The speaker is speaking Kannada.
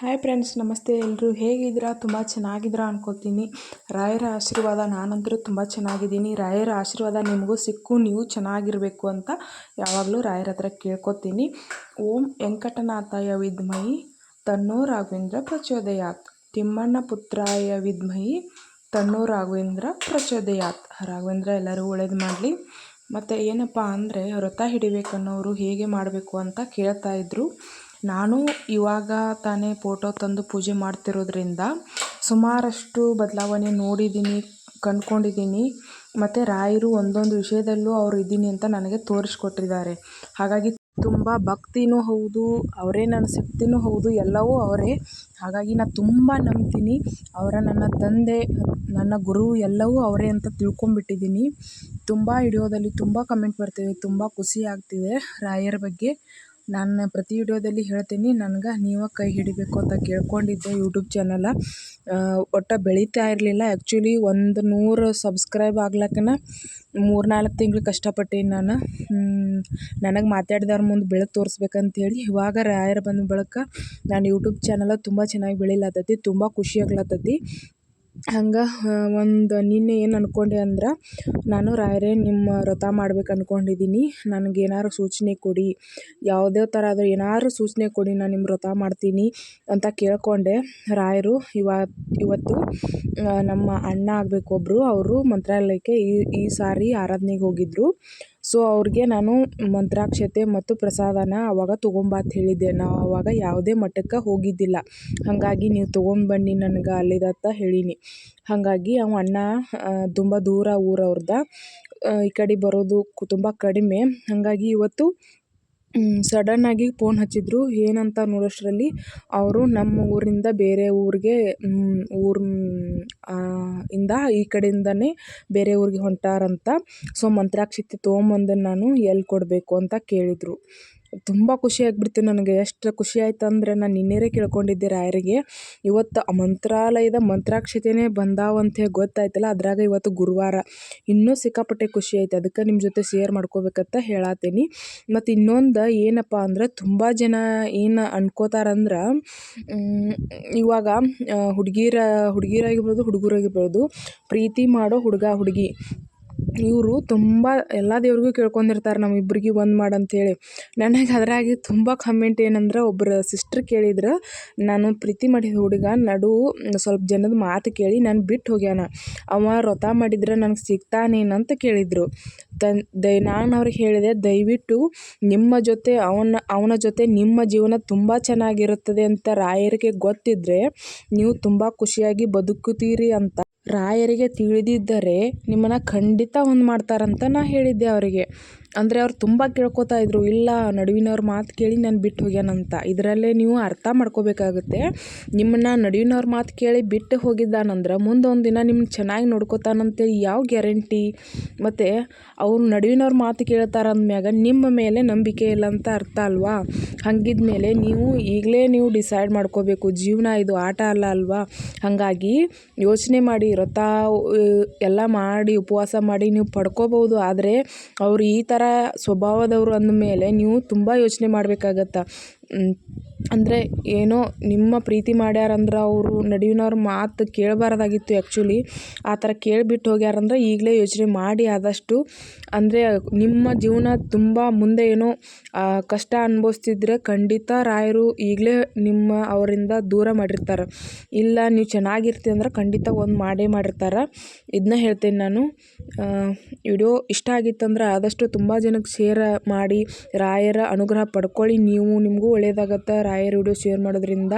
ಹಾಯ್ ಫ್ರೆಂಡ್ಸ್ ನಮಸ್ತೆ. ಎಲ್ಲರೂ ಹೇಗಿದ್ದೀರಾ? ತುಂಬ ಚೆನ್ನಾಗಿದ್ದೀರಾ ಅನ್ಕೋತೀನಿ. ರಾಯರ ಆಶೀರ್ವಾದ ನಾನಂತರೂ ತುಂಬ ಚೆನ್ನಾಗಿದ್ದೀನಿ. ರಾಯರ ಆಶೀರ್ವಾದ ನಿಮಗೂ ಸಿಕ್ಕು ನೀವು ಚೆನ್ನಾಗಿರಬೇಕು ಅಂತ ಯಾವಾಗಲೂ ರಾಯರ ಹತ್ರ ಕೇಳ್ಕೊತೀನಿ. ಓಂ ವೆಂಕಟನಾಥಾಯ ವಿದ್ಮಯಿ ತನ್ನೋ ರಾಘವೇಂದ್ರ ಪ್ರಚೋದಯಾತ್. ತಿಮ್ಮಣ್ಣ ಪುತ್ರಾಯ ವಿದ್ಮಯಿ ತನ್ನೋ ರಾಘವೇಂದ್ರ ಪ್ರಚೋದಯಾತ್. ರಾಘವೇಂದ್ರ, ಎಲ್ಲರೂ ಒಳ್ಳೇದು ಮಾಡಲಿ. ಮತ್ತು ಏನಪ್ಪ ಅಂದರೆ ವ್ರತ ಹಿಡಿಬೇಕನ್ನೋರು ಹೇಗೆ ಮಾಡಬೇಕು ಅಂತ ಕೇಳ್ತಾ ಇದ್ರು. ನಾನು ಇವಾಗ ತಾನೇ ಫೋಟೋ ತಂದು ಪೂಜೆ ಮಾಡ್ತಿರೋದ್ರಿಂದ ಸುಮಾರಷ್ಟು ಬದಲಾವಣೆ ನೋಡಿದ್ದೀನಿ, ಕಂಡ್ಕೊಂಡಿದ್ದೀನಿ. ಮತ್ತು ರಾಯರು ಒಂದೊಂದು ವಿಷಯದಲ್ಲೂ ಅವರು ಇದ್ದೀನಿ ಅಂತ ನನಗೆ ತೋರಿಸ್ಕೊಟ್ಟಿದ್ದಾರೆ. ಹಾಗಾಗಿ ತುಂಬ ಭಕ್ತಿನೂ ಹೌದು, ಅವರೇ ನನ್ನ ಶಕ್ತಿನೂ ಹೌದು, ಎಲ್ಲವೂ ಅವರೇ. ಹಾಗಾಗಿ ನಾನು ತುಂಬ ನಂಬ್ತೀನಿ. ಅವರ ನನ್ನ ತಂದೆ, ನನ್ನ ಗುರು ಎಲ್ಲವೂ ಅವರೇ ಅಂತ ತಿಳ್ಕೊಂಬಿಟ್ಟಿದ್ದೀನಿ ತುಂಬ ವಿಡಿಯೋದಲ್ಲಿ ತುಂಬ ಕಮೆಂಟ್ ಬರ್ತಿದೆ ತುಂಬ ಖುಷಿ ಆಗ್ತಿದೆ ರಾಯರ ಬಗ್ಗೆ. ನಾನು ಪ್ರತಿ ವಿಡಿಯೋದಲ್ಲಿ ಹೇಳ್ತೀನಿ, ನನ್ಗೆ ನೀವು ಕೈ ಹಿಡಿಬೇಕು ಅಂತ ಕೇಳ್ಕೊಂಡಿದ್ದೆ ಯೂಟ್ಯೂಬ್ ಚಾನಲ ಒಟ್ಟು ಬೆಳೀತಾ ಇರಲಿಲ್ಲ. ಆ್ಯಕ್ಚುಲಿ ಒಂದು ನೂರು ಸಬ್ಸ್ಕ್ರೈಬ್ ಆಗ್ಲಕ್ಕನ ಮೂರು ನಾಲ್ಕು ತಿಂಗಳು ಕಷ್ಟಪಟ್ಟೀನಿ ನಾನು. ನನಗೆ ಮಾತಾಡಿದವ್ರ ಮುಂದೆ ಬೆಳಕು ತೋರಿಸ್ಬೇಕಂತೇಳಿ ಇವಾಗ ರಾಯರ್ ಬಂದ ಬಳಿಕ ನಾನು ಯೂಟ್ಯೂಬ್ ಚಾನಲ ತುಂಬ ಚೆನ್ನಾಗಿ ಬೆಳಿಲತ್ತತಿ ತುಂಬ ಖುಷಿ ಆಗ್ಲತ್ತೈತಿ ಹಂಗೆ ಒಂದು ನಿನ್ನೆ ಏನು ಅಂದ್ಕೊಂಡೆ ಅಂದ್ರೆ, ನಾನು ರಾಯರೇ ನಿಮ್ಮ ವ್ರತ ಮಾಡ್ಬೇಕು ಅಂದ್ಕೊಂಡಿದ್ದೀನಿ ನನಗೇನಾದ್ರು ಸೂಚನೆ ಕೊಡಿ. ಯಾವುದೇ ಥರ ಆದರೂ ಏನಾದ್ರು ಸೂಚನೆ ಕೊಡಿ, ನಾನು ನಿಮ್ಮ ವ್ರತ ಮಾಡ್ತೀನಿ ಅಂತ ಕೇಳಿಕೊಂಡೆ. ರಾಯರು ಇವತ್ತು ಇವತ್ತು ನಮ್ಮ ಅಣ್ಣ ಆಗಬೇಕು ಒಬ್ಬರು ಅವರು ಮಂತ್ರಾಲಯಕ್ಕೆ ಈ ಈ ಸಾರಿ ಆರಾಧನೆಗೆ ಹೋಗಿದ್ದರು ಸೊ ಅವ್ರಿಗೆ ನಾನು ಮಂತ್ರಾಕ್ಷತೆ ಮತ್ತು ಪ್ರಸಾದನ ಅವಾಗ ತೊಗೊಂಬಾ ಅಂತ ಹೇಳಿದ್ದೆ. ನಾವು ಅವಾಗ ಯಾವುದೇ ಮಠಕ್ಕೆ ಹೋಗಿದ್ದಿಲ್ಲ. ಹಾಗಾಗಿ ನೀವು ತೊಗೊಂಬನ್ನಿ ನನಗೆ ಅಲ್ಲಿದತ್ತ ಹೇಳೀನಿ. ಹಾಗಾಗಿ ಅವ ಅಣ್ಣ ತುಂಬ ದೂರ ಊರು ಅವ್ರದ್ದು ಈ ಕಡೆ ಬರೋದು ತುಂಬ ಕಡಿಮೆ. ಹಾಗಾಗಿ ಇವತ್ತು ಸಡನ್ನಾಗಿ ಫೋನ್ ಹಚ್ಚಿದ್ರು. ಏನಂತ ನೋಡೋಷ್ಟರಲ್ಲಿ ಅವರು ನಮ್ಮ ಊರಿಂದ ಬೇರೆ ಊರಿಗೆ ಊರು ಇಂದ ಈ ಕಡೆಯಿಂದನೇ ಬೇರೆ ಊರಿಗೆ ಹೊಂಟಾರಂತ. ಸೊ ಮಂತ್ರಾಕ್ಷತೆ ತೊಗೊಂಬಂದು ನಾನು ಎಲ್ಲಿ ಕೊಡಬೇಕು ಅಂತ ಕೇಳಿದರು. ತುಂಬ ಖುಷಿ ಆಗ್ಬಿಡ್ತು ನನಗೆ. ಎಷ್ಟು ಖುಷಿ ಆಯ್ತು ಅಂದರೆ ನಾನು ನಿನ್ನೆರೆ ಕೇಳ್ಕೊಂಡಿದ್ದೆ ರಾಯರಿಗೆ. ಇವತ್ತು ಮಂತ್ರಾಲಯದ ಮಂತ್ರಾಕ್ಷತೆನೇ ಬಂದಾವಂತ ಗೊತ್ತಾಯ್ತಲ್ಲ, ಅದ್ರಾಗ ಇವತ್ತು ಗುರುವಾರ. ಇನ್ನೂ ಸಿಕ್ಕಾಪಟ್ಟೆ ಖುಷಿ ಆಯ್ತು. ಅದಕ್ಕೆ ನಿಮ್ಮ ಜೊತೆ ಶೇರ್ ಮಾಡ್ಕೋಬೇಕಂತ ಹೇಳತ್ತೀನಿ ಮತ್ತು ಇನ್ನೊಂದು ಏನಪ್ಪ ಅಂದ್ರೆ ತುಂಬ ಜನ ಏನು ಅನ್ಕೋತಾರಂದ್ರೆ ಇವಾಗ ಹುಡುಗೀರ, ಹುಡುಗಿರಾಗಿರ್ಬೋದು, ಹುಡುಗರಾಗಿರ್ಬೋದು, ಪ್ರೀತಿ ಮಾಡೋ ಹುಡುಗ, ಹುಡುಗಿ. ಇವರು ತುಂಬ ಎಲ್ಲ ದೇವ್ರಿಗೂ ಕೇಳ್ಕೊಂಡಿರ್ತಾರೆ ನಮ್ಮಿಬ್ರಿಗೆ ಒಂದು ಮಾಡು ಅಂಥೇಳಿ ನನಗೆ ಅದ್ರಾಗೆ ತುಂಬ ಕಮೆಂಟ್ ಏನಂದ್ರೆ ಒಬ್ಬರು ಸಿಸ್ಟ್ರ್ ಕೇಳಿದ್ರು, ನಾನು ಪ್ರೀತಿ ಮಾಡಿದ ಹುಡುಗ, ನಡು ಸ್ವಲ್ಪ ಜನದ ಮಾತು ಕೇಳಿ ನಾನು ಬಿಟ್ಟು ಹೋಗ್ಯಾನ. ಅವ ವ್ರತ ಮಾಡಿದ್ರೆ ನನಗೆ ಸಿಗ್ತಾನೇನಂತ ಕೇಳಿದರು. ತನ್ ದಯ ನಾನು ಅವ್ರಿಗೆ ಹೇಳಿದೆ, ದಯವಿಟ್ಟು ನಿಮ್ಮ ಜೊತೆ ಅವನ ಅವನ ಜೊತೆ ನಿಮ್ಮ ಜೀವನ ತುಂಬ ಚೆನ್ನಾಗಿರುತ್ತದೆ ಅಂತ ರಾಯರಿಗೆ ಗೊತ್ತಿದ್ದರೆ ನೀವು ತುಂಬ ಖುಷಿಯಾಗಿ ಬದುಕುತ್ತೀರಿ ಅಂತ. ರಾಯರಿಗೆ ತಿಳಿದಿದ್ದರೆ ನಿಮ್ಮನ್ನು ಖಂಡಿತ ಒಂದು ಮಾಡ್ತಾರಂತ ನಾ ಹೇಳಿದ್ದೆ ಅವರಿಗೆ. ಅಂದರೆ ಅವ್ರು ತುಂಬ ಕೇಳ್ಕೊತಾ ಇದ್ದರು ಇಲ್ಲ ನಡುವಿನವ್ರ ಮಾತು ಕೇಳಿ ನಾನು ಬಿಟ್ಟು ಹೋಗ್ಯಾನಂತ. ಇದರಲ್ಲೇ ನೀವು ಅರ್ಥ ಮಾಡ್ಕೋಬೇಕಾಗುತ್ತೆ. ನಿಮ್ಮನ್ನ ನಡುವಿನವ್ರ ಮಾತು ಕೇಳಿ ಬಿಟ್ಟು ಹೋಗಿದ್ದಾನಂದ್ರೆ ಮುಂದೊಂದು ದಿನ ನಿಮ್ಗೆ ಚೆನ್ನಾಗಿ ನೋಡ್ಕೋತಾನಂತೇಳಿ ಯಾವ ಗ್ಯಾರಂಟಿ? ಮತ್ತು ಅವ್ರು ನಡುವಿನವ್ರ ಮಾತು ಕೇಳ್ತಾರೆ ಅಂದ್ಮ್ಯಾಗ ನಿಮ್ಮ ಮೇಲೆ ನಂಬಿಕೆ ಇಲ್ಲ ಅಂತ ಅರ್ಥ ಅಲ್ವಾ? ಹಂಗಿದ್ಮೇಲೆ ನೀವು ಈಗಲೇ ನೀವು ಡಿಸೈಡ್ ಮಾಡ್ಕೋಬೇಕು, ಜೀವನ ಇದು ಆಟ ಅಲ್ಲ ಅಲ್ವಾ? ಹಾಗಾಗಿ ಯೋಚನೆ ಮಾಡಿ ವ್ರತ ಎಲ್ಲ ಮಾಡಿ, ಉಪವಾಸ ಮಾಡಿ ನೀವು ಪಡ್ಕೋಬೋದು ಆದರೆ ಅವರು ಈ ಥರ ಸ್ವಭಾವದವರು ಅಂದಮೇಲೆ ನೀವು ತುಂಬ ಯೋಚನೆ ಮಾಡ್ಬೇಕಾಗತ್ತೆ? ಅಂದರೆ ಏನೋ ನಿಮ್ಮ ಪ್ರೀತಿ ಮಾಡ್ಯಾರಂದ್ರೆ ಅವರು ನಡುವಿನವ್ರ ಮಾತು ಕೇಳಬಾರ್ದಾಗಿತ್ತು ಆ್ಯಕ್ಚುಲಿ ಆ ಥರ ಕೇಳಿಬಿಟ್ಟು ಹೋಗ್ಯಾರಂದ್ರೆ ಈಗಲೇ ಯೋಚನೆ ಮಾಡಿ ಆದಷ್ಟು. ಅಂದರೆ ನಿಮ್ಮ ಜೀವನ ತುಂಬ ಮುಂದೆ ಏನೋ ಕಷ್ಟ ಅನುಭವಿಸ್ತಿದ್ರೆ ಖಂಡಿತ ರಾಯರು ಈಗಲೇ ನಿಮ್ಮ ಅವರಿಂದ ದೂರ ಮಾಡಿರ್ತಾರೆ. ಇಲ್ಲ ನೀವು ಚೆನ್ನಾಗಿರ್ತೀವಿ ಅಂದ್ರೆ ಖಂಡಿತ ಒಂದು ಮಾಡೇ ಮಾಡಿರ್ತಾರೆ. ಇದನ್ನ ಹೇಳ್ತೇನೆ ನಾನು. ವಿಡಿಯೋ ಇಷ್ಟ ಆಗಿತ್ತಂದ್ರೆ ಆದಷ್ಟು ತುಂಬ ಜನಕ್ಕೆ ಶೇರ್ ಮಾಡಿ, ರಾಯರ ಅನುಗ್ರಹ ಪಡ್ಕೊಳ್ಳಿ. ನೀವು ನಿಮಗೂ ಒಳ್ಳೆಯದಾಗತ್ತೆ ರಾಯರ ವಿಡಿಯೋ ಶೇರ್ ಮಾಡೋದ್ರಿಂದ